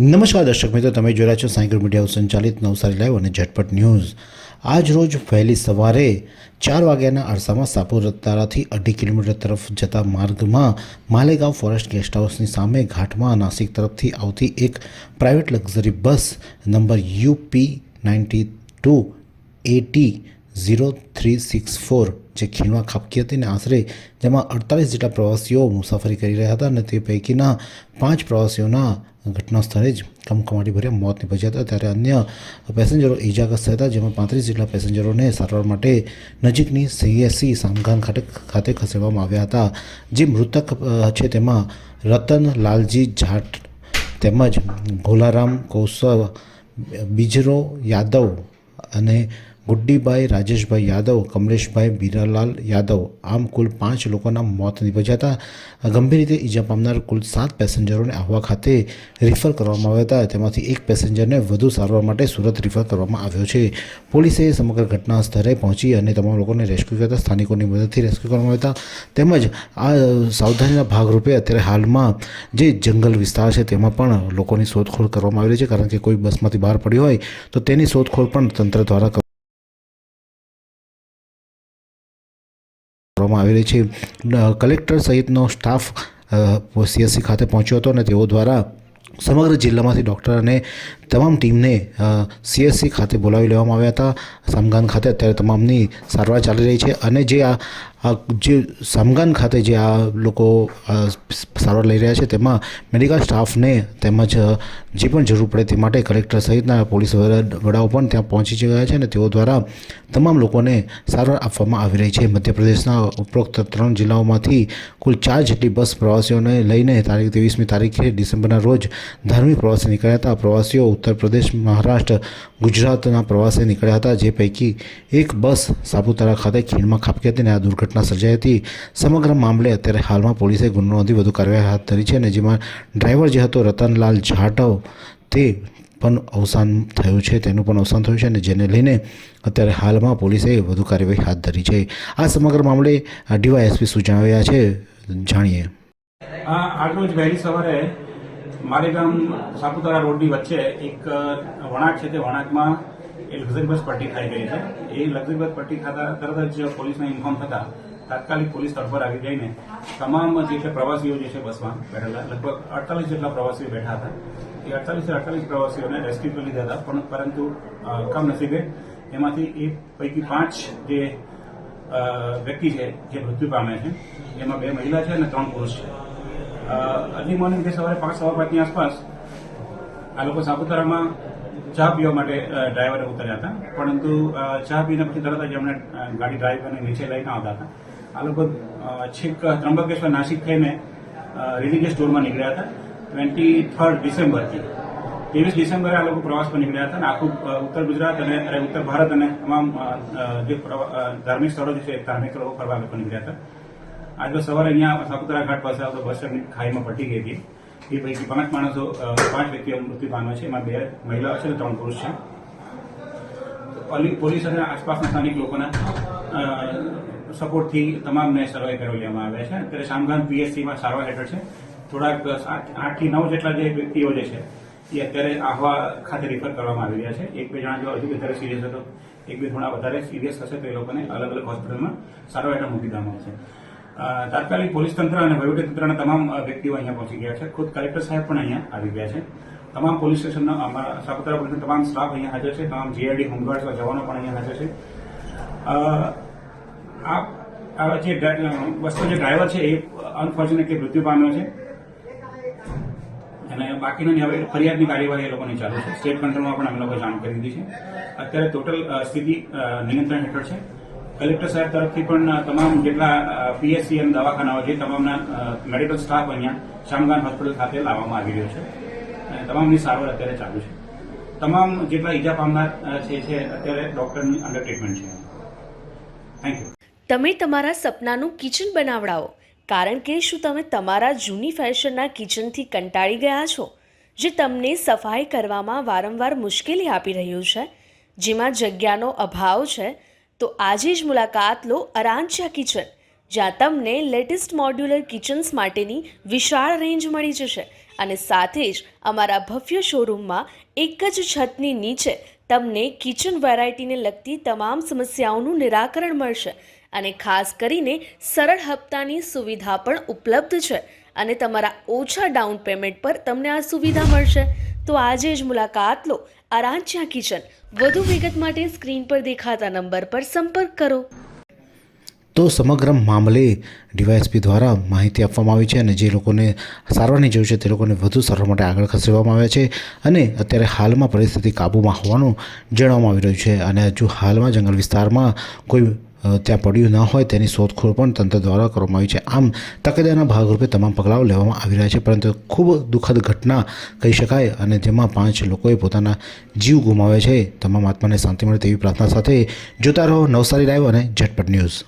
નમસ્કાર દર્શક મિત્રો, તમે રહ્યા છો સાયકલ મીડિયા સંચાલિત નવસારી લાઈવ અને ઝટપટ ન્યૂઝ. આજ રોજ વહેલી સવારે ચાર વાગ્યાના અરસામાં સાપુતારાથી અઢી કિલોમીટર તરફ જતા માર્ગમાં માલેગાંવ ફોરેસ્ટ ગેસ્ટ હાઉસની સામે ઘાટમાં નાસિક તરફથી આવતી એક private luxury bus number UP ninety two AT zero three six four જે ખીણમાં ખાબકી હતી અને આશરે જેમાં અડતાલીસ જેટલા પ્રવાસીઓ મુસાફરી કરી રહ્યા હતા અને તે પૈકીના પાંચ પ્રવાસીઓના ઘટના સ્થળે જ કમકમાટી ભર્યા મોત નિપજ્યા હતા. ત્યારે અન્ય પેસેન્જરો ઇજાગ્રસ્ત હતા, જેમાં પાંત્રીસ જેટલા પેસેન્જરોને સારવાર માટે નજીકની સીએસસી સામગાન ખાતે ખાતે ખસેડવામાં આવ્યા હતા. જે મૃતક છે તેમાં રતન લાલજી જાટ તેમજ ભોલારામ કૌશવ બીજરો યાદવ અને ગુડ્ડીભાઈ રાજેશભાઈ યાદવ, કમલેશભાઈ બીરાલાલ યાદવ આમ કુલ પાંચ લોકોના મોત નીપજ્યા ગંભીર રીતે ઈજા પામનાર કુલ સાત પેસેન્જરોને આહવા ખાતે રિફર કરવામાં આવ્યા હતા. તેમાંથી એક પેસેન્જરને વધુ સારવાર માટે સુરત રિફર કરવામાં આવ્યો છે. પોલીસે સમગ્ર ઘટના સ્થળે પહોંચી અને તમામ લોકોને રેસ્ક્યુ કર્યા હતા. સ્થાનિકોની મદદથી રેસ્ક્યુ કરવામાં આવ્યા હતા. તેમજ આ સાવધાનીના ભાગરૂપે અત્યારે હાલમાં જે જંગલ વિસ્તાર છે તેમાં પણ લોકોની શોધખોળ કરવામાં આવી રહી છે. કારણ કે કોઈ બસમાંથી બહાર પડ્યો હોય તો તેની શોધખોળ પણ તંત્ર દ્વારા કરવામાં આવી રહી છે કલેક્ટર સહિતનો સ્ટાફ સીએસસી ખાતે પહોંચ્યો હતો અને તેઓ દ્વારા સમગ્ર જિલ્લામાંથી ડૉક્ટર અને તમામ ટીમને સીએસસી ખાતે બોલાવી લેવામાં આવ્યા હતા. સામગાન ખાતે અત્યારે તમામની સારવાર ચાલી રહી છે અને જે આ જે સામગાન ખાતે જે આ લોકો સારવાર લઈ રહ્યા છે, તેમાં મેડિકલ સ્ટાફને તેમજ જે પણ જરૂર પડે તે માટે કલેક્ટર સહિતના પોલીસ વડા- વડાઓ પણ ત્યાં પહોંચી ગયા છે અને તેઓ દ્વારા તમામ લોકોને સારવાર આપવામાં આવી રહી છે. મધ્યપ્રદેશના ઉપરોક્ત ત્રણ જિલ્લાઓમાંથી કુલ ચાર જેટલી બસ પ્રવાસીઓને લઈને તારીખ ત્રેવીસમી તારીખે ડિસેમ્બરના રોજ ધાર્મિક પ્રવાસે નીકળ્યા હતા. પ્રવાસીઓ ઉત્તર પ્રદેશ, મહારાષ્ટ્ર, ગુજરાતના પ્રવાસે નીકળ્યા હતા, જે પૈકી એક બસ સાપુતારા ખાતે ખીણમાં ખાબકી હતી અને આ દુર્ઘટના સર્જાઈ હતી. સમગ્ર મામલે અત્યારે હાલમાં પોલીસે ગુનો નોંધી વધુ કાર્યવાહી હાથ ધરી છે અને જેમાં ડ્રાઈવર જે હતો, રતનલાલ જાટવ, તે પણ અવસાન થયું છે. તેનું પણ અવસાન થયું છે અને જેને લઈને અત્યારે હાલમાં પોલીસે વધુ કાર્યવાહી હાથ ધરી છે. આ સમગ્ર મામલે ડીવાયએસપી શું જણાવ્યા છે, જાણીએ. આજરોજ વહેલી સવારે મારેગામ સાપુતારા રોડની વચ્ચે એક વણાક છે તે વળાંકમાં એ લક્ઝરી પટ્ટી ખાઈ ગઈ છે. એ લક્ઝરી પટ્ટી ખાતા તરત જ પોલીસને ઇન્ફોર્મ થતા તાત્કાલિક પોલીસ સ્થળ આવી જઈને તમામ જે પ્રવાસીઓ જે છે બસમાં બેઠેલા, લગભગ અડતાલીસ જેટલા પ્રવાસીઓ બેઠા હતા. એ અડતાલીસ અડતાલીસ પ્રવાસીઓને રેસ્ક્યુ કરી લીધા હતા, પણ પરંતુ કમનસીબે એમાંથી એ પૈકી પાંચ જે વ્યક્તિ છે, જે મૃત્યુ પામે છે. એમાં બે મહિલા છે અને ત્રણ પુરુષ છે. અર્લી મોર્નિંગ સવારે પાંચ, સવા પાંચની આસપાસ આ લોકો સાપુતારામાં ચા પીવા માટે ડ્રાઈવરે ઉતર્યા હતા. પરંતુ ચા પીને પછી તરત જ એમણે ગાડી ડ્રાઈવ કરીને નીચે લઈને આવતા હતા. આ લોકો છેક ત્રંબકેશ્વર નાસિક થઈને રિલિજિયસ ટૂરમાં નીકળ્યા હતા. ટ્વેન્ટી થર્ડ ડિસેમ્બરથી. ત્રેવીસ ડિસેમ્બરે આ લોકો પ્રવાસ પર નીકળ્યા હતા અને આખું ઉત્તર ગુજરાત અને ઉત્તર ભારત અને તમામ જે ધાર્મિક સ્થળો જે છે ધાર્મિક સ્થળો ફરવા લોકો નીકળ્યા હતા. આજે સવારે અહીંયા સાપુતારા ઘાટ પાસે આવતો બસ ખાઈમાં પટી ગઈ હતી. એ પૈકી પાંચ માણસો પાંચ વ્યક્તિઓ મૃત્યુ પામ્યા છે. એમાં બે મહિલાઓ છે અને ત્રણ પુરુષ છે. પોલી- પોલીસ અને આસપાસના સ્થાનિક લોકોના સપોર્ટથી તમામને સર્વે કરી લેવામાં આવ્યા છે. અત્યારે શામગાન પીએચસીમાં સારવાર હેઠળ છે. થોડાક આઠ- આઠથી નવ જેટલા જે વ્યક્તિઓ જે છે, એ અત્યારે આહવા ખાતે રિફર કરવામાં આવી રહ્યા છે. એક, બે જણા જો હજુ વધારે સિરિયસ હતો. એક, બે થોડા વધારે સિરિયસ હશે તો એ લોકોને અલગ અલગ હોસ્પિટલમાં સારવાર હેઠળ મૂકી દેવામાં આવશે. તાત્કાલિક પોલીસ તંત્ર અને વહીવટીતંત્રના તમામ વ્યક્તિઓ અહીંયા પહોંચી ગયા છે. ખુદ કલેક્ટર સાહેબ પણ અહીંયા આવી ગયા છે. તમામ પોલીસ સ્ટેશનના અમારા સાપુતારા પોલીસના તમામ સ્ટાફ અહીંયા હાજર છે. તમામ જીઆરડી હોમગાર્ડ્સના જવાનો પણ અહીંયા હાજર છે. આ જે બસનો જે ડ્રાઈવર છે એ અનફોર્ચ્યુનેટલી મૃત્યુ પામ્યો છે. અને બાકીની હવે ફરિયાદની કાર્યવાહી એ લોકોની ચાલુ છે. સ્ટેટ કંટ્રોલમાં પણ અમે લોકો જાણ કરી દીધી છે. અત્યારે ટોટલ સ્થિતિ નિયંત્રણ હેઠળ છે. કલેક્ટર સાહેબ તરફથી પણ તમામ જેટલા પીએસસી અને દવાખાનાઓ છે, તમામના મેડિકલ સ્ટાફ અહીંયા શામગાન હોસ્પિટલ ખાતે લાવવામાં આવી રહ્યો છે. અને તમામની સારવાર અત્યારે ચાલુ છે. તમામ જેટલા ઈજા પામનાર છે છે, અત્યારે ડોક્ટરની અંડર ટ્રીટમેન્ટ છે. થેન્ક યુ તમે તમારા સપનાનું કિચન બનાવડાવો. કારણ કે શું તમે તમારા જૂની ફેશનના કિચનથી કંટાળી ગયા છો? જે તમને સફાઈ કરવામાં વારંવાર મુશ્કેલી આપી રહ્યું છે? જેમાં જગ્યાનો અભાવ છે? તો આજે જ મુલાકાત લો અરાંચા કિચન, જ્યાં તમને લેટેસ્ટ મોડ્યુલર કિચન્સ માટેની વિશાળ રેન્જ મળી જશે અને સાથે જ અમારા ભવ્ય શોરૂમમાં એક જ છતની નીચે તમને કિચન વેરાયટીને લગતી તમામ સમસ્યાઓનું નિરાકરણ મળશે અને ખાસ કરીને સરળ હપ્તાની સુવિધા પણ ઉપલબ્ધ છે અને તમારા ઓછા ડાઉન પેમેન્ટ પર તમને આ સુવિધા મળશે. તો આજે જ મુલાકાત લો આરાંચ્યા કિચન વધુ વિગત માટે સ્ક્રીન પર દેખાતા નંબર પર સંપર્ક કરો. તો સમગ્ર મામલે ડીવાયએસપી દ્વારા માહિતી આપવામાં આવી છે અને જે લોકોને સારવારની જરૂર છે તે લોકોને વધુ સારવાર માટે આગળ ખસેડવામાં આવ્યા છે અને અત્યારે હાલમાં પરિસ્થિતિ કાબૂમાં હોવાનું જણાવવામાં આવી રહ્યું છે અને હજુ હાલમાં જંગલ વિસ્તારમાં કોઈ ત્યાં પડ્યું ન હોય તેની શોધખોળ પણ તંત્ર દ્વારા કરવામાં આવી છે. આમ, તકેદારના ભાગરૂપે તમામ પગલાઓ લેવામાં આવી રહ્યા છે, પરંતુ ખૂબ દુઃખદ ઘટના કહી શકાય અને જેમાં પાંચ લોકોએ પોતાના જીવ ગુમાવ્યા છે. તમામ આત્માને શાંતિ મળે તેવી પ્રાર્થના સાથે જોતા રહો નવસારી લાઈવ અને ઝટપટ ન્યૂઝ.